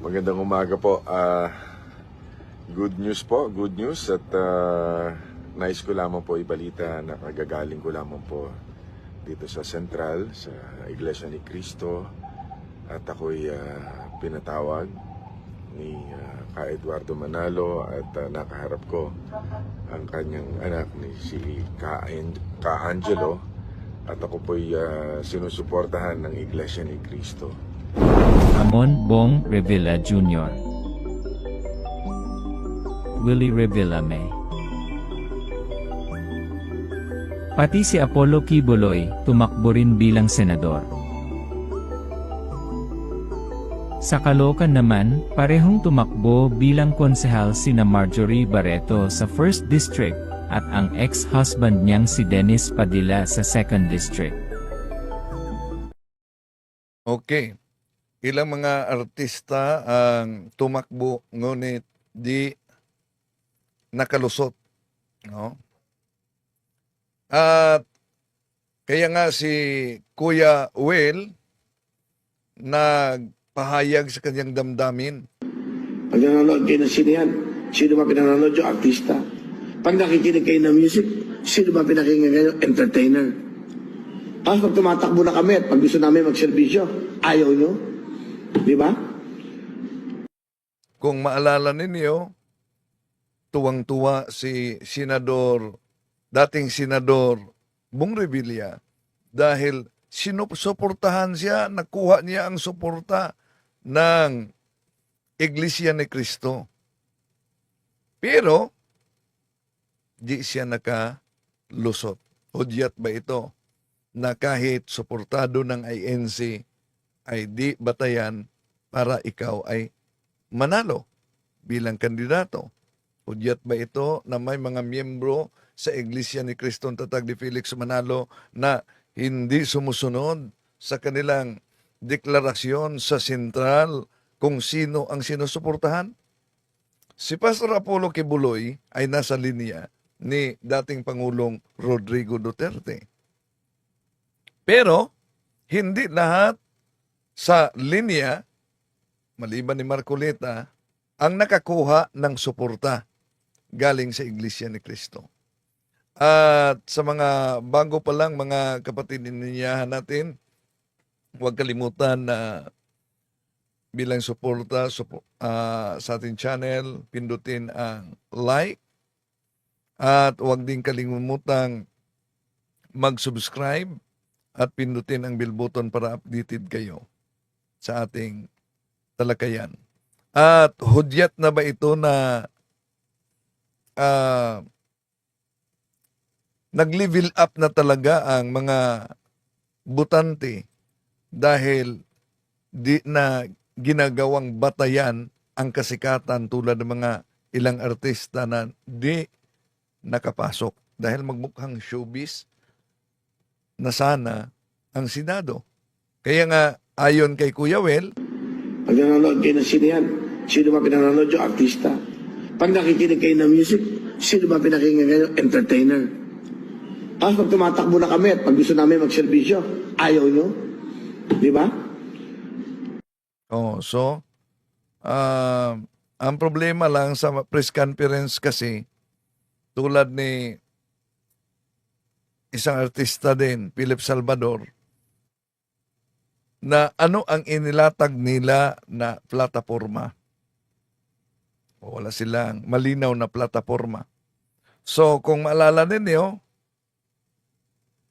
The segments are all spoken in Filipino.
Magandang umaga po. Ah, good news po, good news at ah, nais ko lamang po ibalita na kagagaling ko lamang po dito sa Central, sa Iglesia ni Cristo at ako'y ah, pinatawag ni ah, Ka Eduardo Manalo at ah, nakaharap ko ang kanyang anak ni si Ka, Ka Angelo at ako po'y ah, sinusuportahan ng Iglesia ni Cristo. Amon Bong Revilla Jr. Willie Revilla May Pati si Apollo Kibuloy, tumakbo rin bilang senador. Sa Caloocan naman, parehong tumakbo bilang konsehal sina Marjorie Barreto sa 1st District at ang ex-husband niyang si Dennis Padilla sa 2nd District. Okay. Ilang mga artista ang tumakbo ngunit di nakalusot, no? At kaya nga si Kuya Will nagpahayag sa kanyang damdamin. Pag nanonood kayo ng sinihan, sino ba pinanonood yung artista? Pag nakikinig kayo ng music, sino ba pinakinggan kayo? Entertainer. Tapos pag tumatakbo na kami at pag gusto namin magserbisyo, ayaw nyo. Di ba? Kung maalala ninyo, tuwang-tuwa si Senador, dating Senador Bong Revilla dahil sinusuportahan siya, nakuha niya ang suporta ng Iglesia ni Cristo. Pero, di siya nakalusot. Hudyat ba ito na kahit suportado ng INC ay di batayan para ikaw ay manalo bilang kandidato. Hudyat ba ito na may mga miyembro sa Iglesia ni Cristo ang Tatag ni Felix Manalo na hindi sumusunod sa kanilang deklarasyon sa sentral kung sino ang sinusuportahan? Si Pastor Apollo Kibuloy ay nasa linya ni dating Pangulong Rodrigo Duterte. Pero, hindi lahat sa linya, maliban ni Marcoleta, ang nakakuha ng suporta galing sa Iglesia ni Cristo. At sa mga bago pa lang mga kapatid ninyahan natin, huwag kalimutan na bilang suporta supo, ah, sa ating channel, pindutin ang like at huwag din kalimutan mag-subscribe at pindutin ang bell button para updated kayo sa ating talakayan. At hudyat na ba ito na ah, nag-level up na talaga ang mga butante dahil di na ginagawang batayan ang kasikatan tulad ng mga ilang artista na di nakapasok dahil magmukhang showbiz na sana ang Senado. Kaya nga, ayon kay Kuya Well, Pag nanonood kayo ng sinihan, sino ba pinanonood yung artista? Pag nakikinig kayo ng music, sino ba pinakinggan kayo? Entertainer. Tapos pag tumatakbo na kami at pag gusto namin magserbisyo, ayaw nyo. Di ba? Oh, so ah, ang problema lang sa press conference kasi tulad ni isang artista din, Philip Salvador, na ano ang inilatag nila na plataforma. O, Wala silang malinaw na plataforma. So, kung maalala ninyo,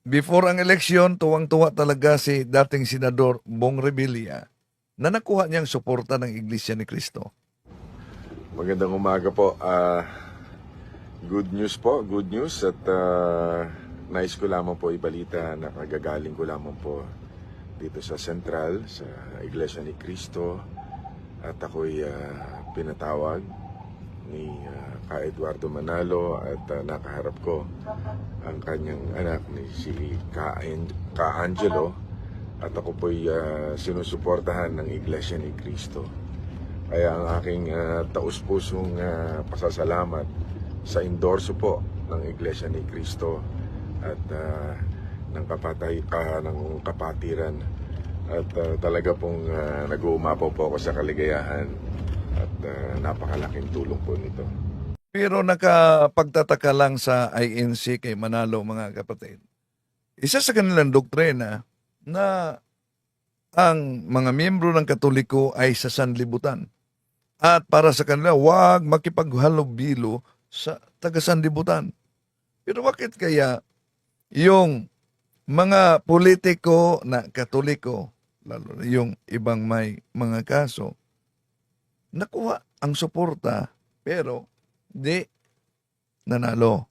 before ang eleksyon, tuwang-tuwa talaga si dating Senador Bong Revilla na nakuha niyang suporta ng Iglesia ni Cristo. Magandang umaga po. Ah, good news po, good news at ah, nais ko lamang po ibalita na kagagaling ko lamang po dito sa Central, sa Iglesia ni Cristo. At ako'y ah, pinatawag ni ah, Ka Eduardo Manalo at ah, nakaharap ko ang kanyang anak ni si Ka, Ka Angelo. At ako po'y ah, sinusuportahan ng Iglesia ni Cristo. Kaya ang aking ah, taus-pusong ah, pasasalamat sa endorso po ng Iglesia ni Cristo. At ah, ng kapatay ka ng kapatiran At ah, talaga pong uh, nag-uumapaw po ako sa kaligayahan at ah, napakalaking tulong po nito. Pero nakapagtataka lang sa INC kay Manalo mga kapatid. Isa sa kanilang doktrina na ang mga miyembro ng Katoliko ay sa sanlibutan. At para sa kanila, wag makipaghalubilo sa taga-sanlibutan. Pero bakit kaya yung mga politiko na Katoliko, lalo na yung ibang may mga kaso, nakuha ang suporta pero di nanalo.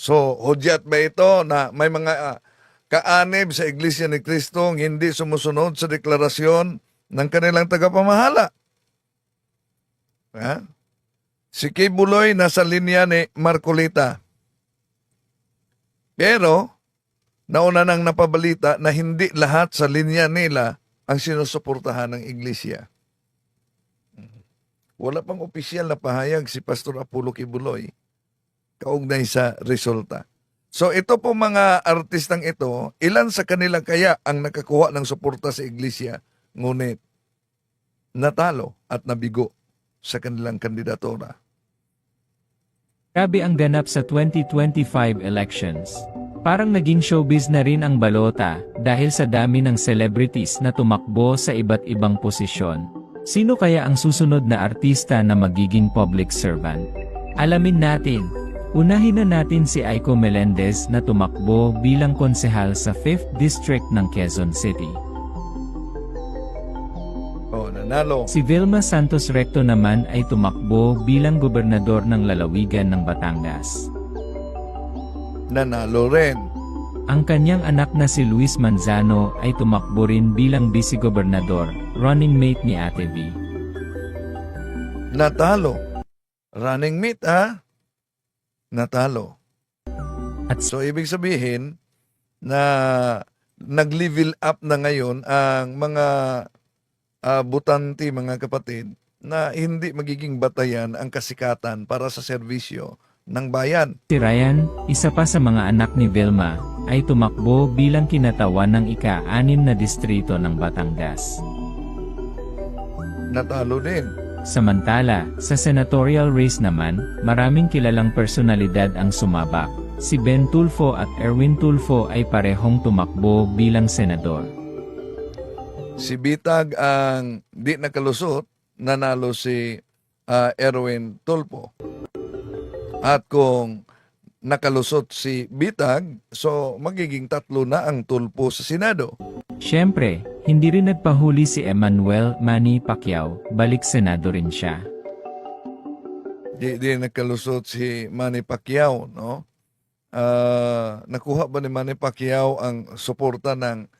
So, hudyat ba ito na may mga ah, kaanib sa Iglesia ni Cristo ang hindi sumusunod sa deklarasyon ng kanilang tagapamahala? Ha? Si Kay Buloy nasa linya ni Marcolita. Pero, nauna nang napabalita na hindi lahat sa linya nila ang sinusuportahan ng Iglesia. Wala pang opisyal na pahayag si Pastor Apollo Kibuloy kaugnay sa resulta. So ito po mga artistang ito, ilan sa kanila kaya ang nakakuha ng suporta sa iglesia, ngunit natalo at nabigo sa kanilang kandidatura. Grabe ang ganap sa 2025 elections. Parang naging showbiz na rin ang balota dahil sa dami ng celebrities na tumakbo sa iba't ibang posisyon. Sino kaya ang susunod na artista na magiging public servant? Alamin natin. Unahin na natin si Aiko Melendez na tumakbo bilang konsehal sa 5th District ng Quezon City. Oh, nanalo. Si Vilma Santos Recto naman ay tumakbo bilang gobernador ng lalawigan ng Batangas. Nanalo rin. Ang kanyang anak na si Luis Manzano ay tumakbo rin bilang vice-gobernador, running mate ni Ate V. Natalo. Running mate, ha? Natalo. At So, ibig sabihin na nag-level up na ngayon ang mga ah, butante, mga kapatid, na hindi magiging batayan ang kasikatan para sa serbisyo ng bayan. si Ryan, isa pa sa mga anak ni Vilma, ay tumakbo bilang kinatawan ng ika-anim na distrito ng Batangas. Natalo din. Samantala, sa senatorial race naman, maraming kilalang personalidad ang sumabak. Si Ben Tulfo at Erwin Tulfo ay parehong tumakbo bilang senador. Si Bitag ang di nakalusot, nanalo si ah, Erwin Tulpo. At kung nakalusot si Bitag, so magiging tatlo na ang Tulpo sa Senado. Siyempre, hindi rin nagpahuli si Emmanuel Manny Pacquiao, balik senado rin siya. Di, di nakalusot si Manny Pacquiao, no? Ah, nakuha ba ni Manny Pacquiao ang suporta ng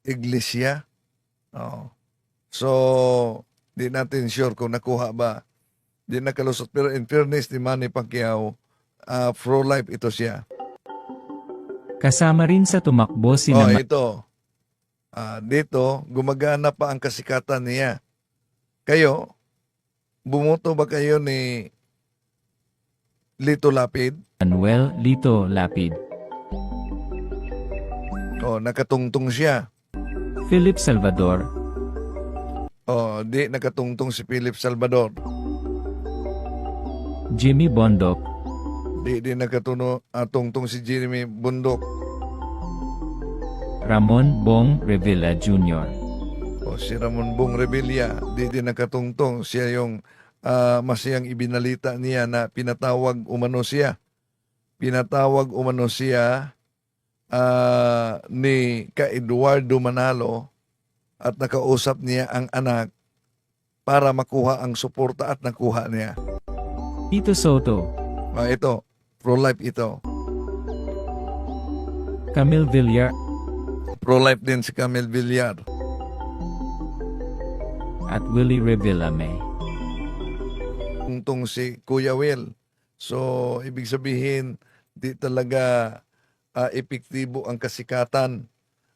iglesia? No. So, di natin sure kung nakuha ba. Di nakalusot. Pero in fairness ni Manny Pacquiao, ah, pro-life ito siya. Kasama rin sa tumakbo si oh, ito. Ah, dito, gumagana pa ang kasikatan niya. Kayo, bumoto ba kayo ni Lito Lapid? Manuel Lito Lapid, O, nakatungtong siya. Philip Salvador, O, di nakatungtong si Philip Salvador. Jimmy Bondok, Di di nakatuno atungtong si Jeremy Bundok. Ramon Bong Revilla Jr., O si Ramon Bong Revilla. Di di nakatungtong. Siya yung ah, masayang ibinalita niya na pinatawag umano siya. Pinatawag umano siya ah, ni ka Eduardo Manalo at nakausap niya ang anak para makuha ang suporta at nakuha niya. Tito Soto, Ah, ito, pro-life ito. Camille Villar Pro-life din si Camille Villar. at Willie Revilla May. tungtong si Kuya Will. So, ibig sabihin, di talaga ah, epektibo ang kasikatan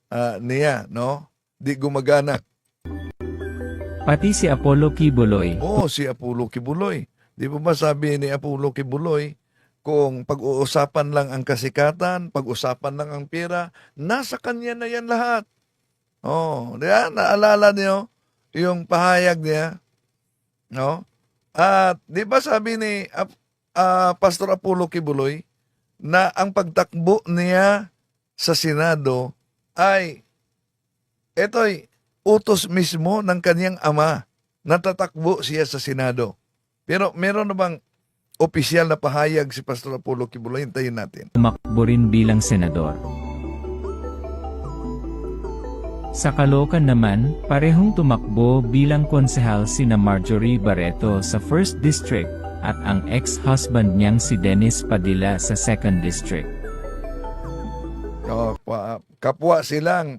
ah, niya, no? Di gumagana. Pati si Apollo Kibuloy, Oo, si Apollo Kibuloy. Di ba ba sabi ni Apollo Kibuloy, kung pag-uusapan lang ang kasikatan, pag-usapan lang ang pera, nasa kanya na yan lahat. Oh, di ba? Naalala niyo yung pahayag niya? No? At di ba sabi ni ah, Pastor Apollo Kibuloy na ang pagtakbo niya sa Senado ay ito'y utos mismo ng kanyang ama na tatakbo siya sa Senado. Pero meron na bang opisyal na pahayag si Pastor Apollo Kibuloy? Hintayin natin. tumakbo rin bilang senador. Sa Caloocan naman, parehong tumakbo bilang konsehal sina Marjorie Barreto sa 1st District at ang ex-husband niyang si Dennis Padilla sa 2nd District. Pa- kapwa silang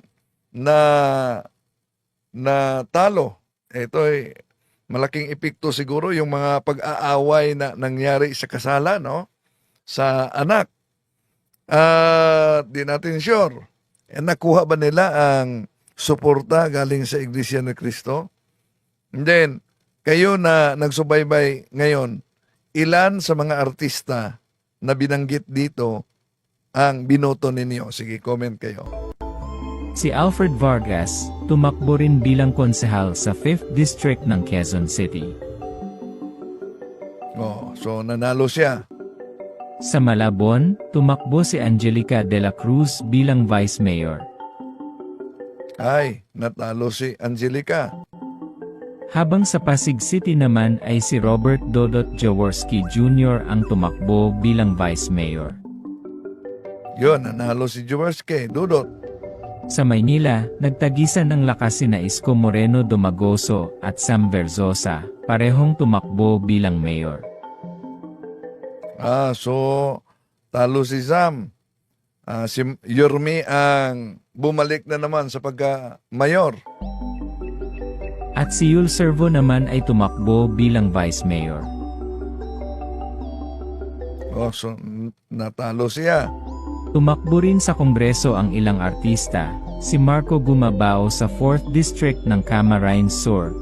na na talo. Ito ay malaking epekto siguro yung mga pag-aaway na nangyari sa kasala, no? Sa anak. Ah, di natin sure. Eh, nakuha ba nila ang suporta galing sa Iglesia ni Cristo? And then, kayo na nagsubaybay ngayon, ilan sa mga artista na binanggit dito ang binoto ninyo? Sige, comment kayo. Si Alfred Vargas, tumakbo rin bilang konsehal sa 5th District ng Quezon City. Oh, so nanalo siya. Sa Malabon, tumakbo si Angelica de la Cruz bilang Vice Mayor. Ay, natalo si Angelica. Habang sa Pasig City naman ay si Robert Dodot Jaworski Jr. ang tumakbo bilang Vice Mayor. Yun, nanalo si Jaworski. Dudot. Sa Maynila, nagtagisan ng lakas sina Isko Moreno Domagoso at Sam Verzosa, parehong tumakbo bilang mayor. Ah, so talo si Sam. Ah, si Yormi ang bumalik na naman sa pagka-mayor. At si Yul Servo naman ay tumakbo bilang vice mayor. Oh, so natalo siya. Tumakbo rin sa kongreso ang ilang artista, si Marco Gumabao sa 4th District ng Camarines Sur,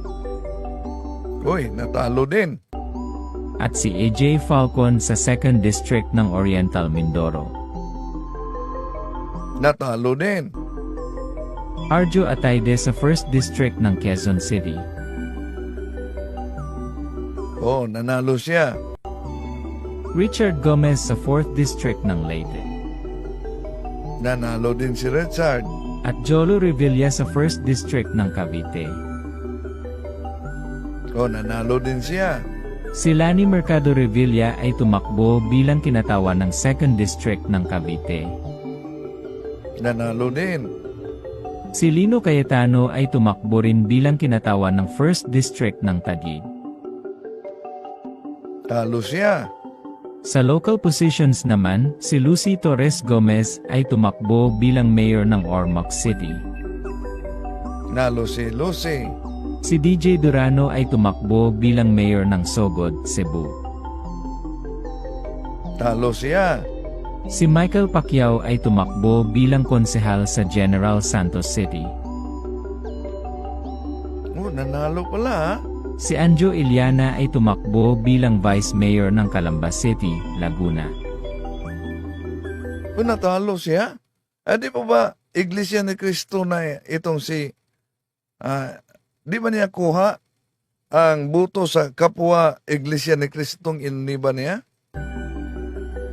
Uy, natalo din. at si AJ Falcon sa 2nd District ng Oriental Mindoro. Natalo din. Arjo Atayde sa 1st District ng Quezon City. Oh, nanalo siya. Richard Gomez sa 4th District ng Leyte. Nanalo din si Richard. At Jolo Revilla sa 1st District ng Cavite. Oh, nanalo din siya. Si Lani Mercado Revilla ay tumakbo bilang kinatawan ng 2nd District ng Cavite. Nanalo din. Si Lino Cayetano ay tumakbo rin bilang kinatawan ng 1st District ng Taguig. Talo siya. Sa local positions naman, si Lucy Torres Gomez ay tumakbo bilang mayor ng Ormoc City. Nalo si Lucy. Si DJ Durano ay tumakbo bilang mayor ng Sogod, Cebu. Talo siya. Si Michael Pacquiao ay tumakbo bilang konsehal sa General Santos City. Oh, nanalo pala ha. Si Anjo Iliana ay tumakbo bilang vice mayor ng Calamba City, Laguna. Oh, natalo siya. Ah, di pa ba Iglesia ni Cristo na itong si ah, di ba niya kuha ang buto sa kapwa Iglesia ni Cristong iniba niya?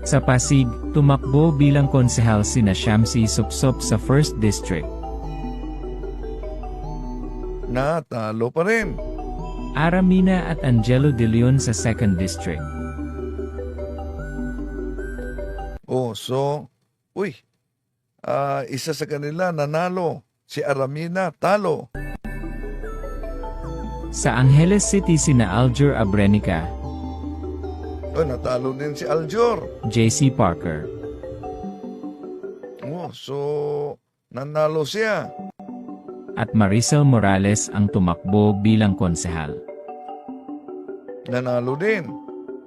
Sa Pasig, tumakbo bilang konsehal sina Shamsi Supsop sa 1st District. Natalo pa rin. Aramina at Angelo De Leon sa 2nd District. Oh, so, uy, ah, isa sa kanila nanalo. Si Aramina, talo. Sa Angeles City sina Aljur Abrenica, Oh, natalo din si Aljor. JC Parker, Oh, so, nanalo siya. at Maricel Morales ang tumakbo bilang konsehal. Nanalo din.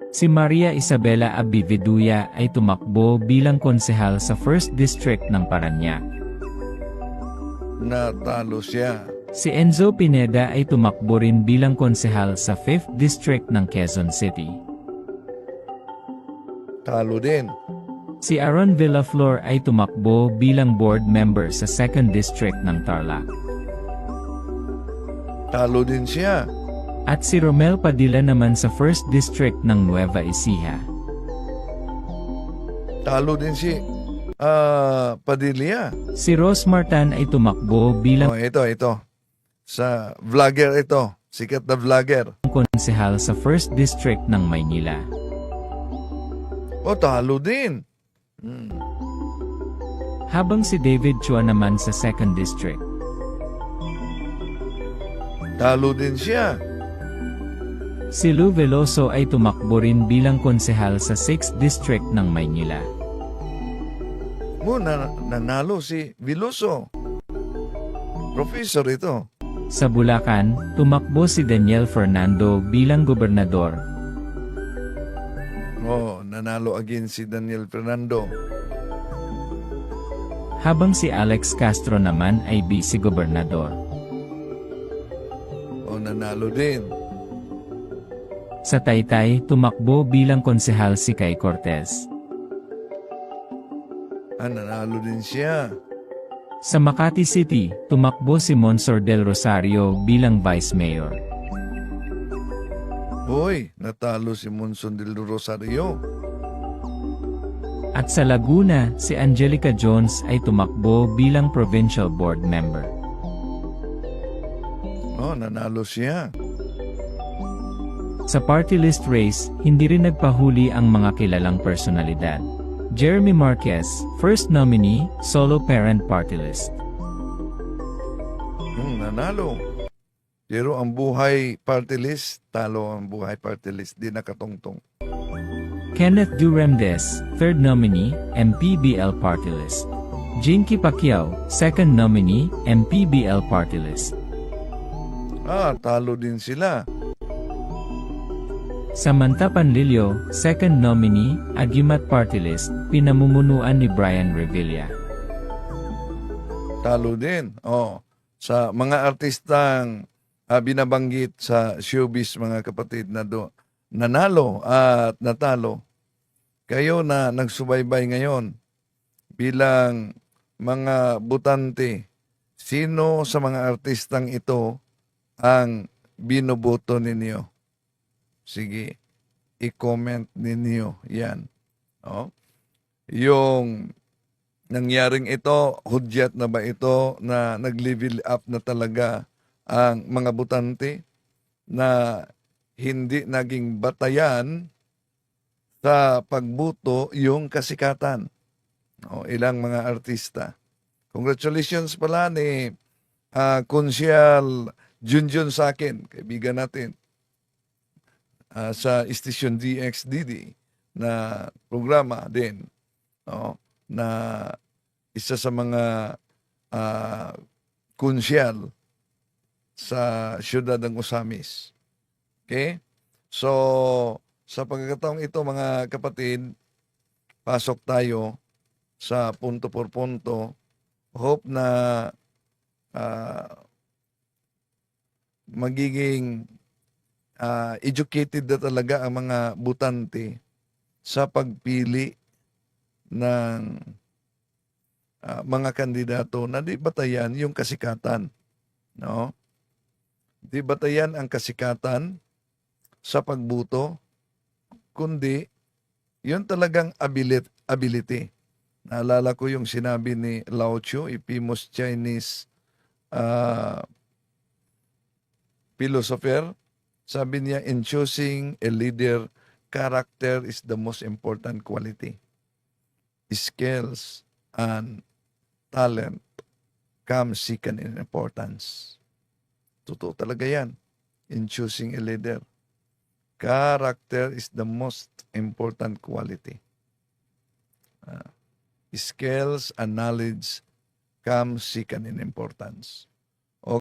Si Maria Isabela Abividuya ay tumakbo bilang konsehal sa 1st District ng Parañaque. Natalo siya. Si Enzo Pineda ay tumakbo rin bilang konsehal sa 5th District ng Quezon City. Talo din. Si Aaron Villaflor ay tumakbo bilang board member sa 2nd District ng Tarlac. Talo din siya. At si Romel Padilla naman sa 1st District ng Nueva Ecija. Talo din si ah Padilla. Si Rose Martan ay tumakbo bilang Oh, ito, ito. Sa vlogger ito. Sikat na vlogger. konsehal sa 1st District ng Maynila. O, talo din. Habang si David Chua naman sa 2nd District. Talo din siya. Si Lou Veloso ay tumakbo rin bilang konsehal sa 6th District ng Maynila. Mo, na, nanalo si Viloso. Professor ito. Sa Bulacan, tumakbo si Daniel Fernando bilang gobernador. Oh, nanalo again si Daniel Fernando. Habang si Alex Castro naman ay vice-gobernador. O, nanalo din. Sa Taytay, tumakbo bilang konsehal si Kay Cortez. Ah, nanalo din siya. Sa Makati City, tumakbo si Monsor del Rosario bilang vice mayor. Hoy, natalo si Monson del Rosario. At sa Laguna, si Angelica Jones ay tumakbo bilang provincial board member. Oh, nanalo siya. Sa party list race, hindi rin nagpahuli ang mga kilalang personalidad. Jeremy Marquez, first nominee, solo parent party list. Hmm, nanalo. Pero ang buhay party list, talo ang buhay party list, di nakatungtong. Kenneth Duremdes, third nominee, MPBL party list. Jinky Pacquiao, second nominee, MPBL party list. Ah, talo din sila. Samantha Panlilio, second nominee, Agimat party list, pinamumunuan ni Brian Revilla. Talo din. Oh, sa mga artistang ah, binabanggit sa showbiz mga kapatid na do nanalo at natalo. Kayo na nagsubaybay ngayon bilang mga butante, sino sa mga artistang ito ang binoboto ninyo? Sige, i-comment ninyo yan. Oh. Yung nangyaring ito, hudyat na ba ito na nag-level up na talaga ang mga butante na hindi naging batayan sa pagbuto yung kasikatan. O, ilang mga artista. Congratulations pala ni uh, Konsyal Junjun sa akin, kaibigan natin, ah, sa Station DXDD na programa din. No? na isa sa mga uh, kunsyal sa siyudad ng Usamis. Okay? So, sa pagkakataong ito mga kapatid, pasok tayo sa punto por punto. Hope na ah, magiging ah, educated na talaga ang mga butante sa pagpili ng ah, mga kandidato na di batayan yung kasikatan. No? Di batayan ang kasikatan sa pagbuto, kundi yun talagang ability. Naalala ko yung sinabi ni Lao Tzu, famous Chinese ah, philosopher. Sabi niya, in choosing a leader, character is the most important quality skills and talent come second in importance. Totoo talaga yan in choosing a leader. Character is the most important quality. Ah, skills and knowledge come second in importance.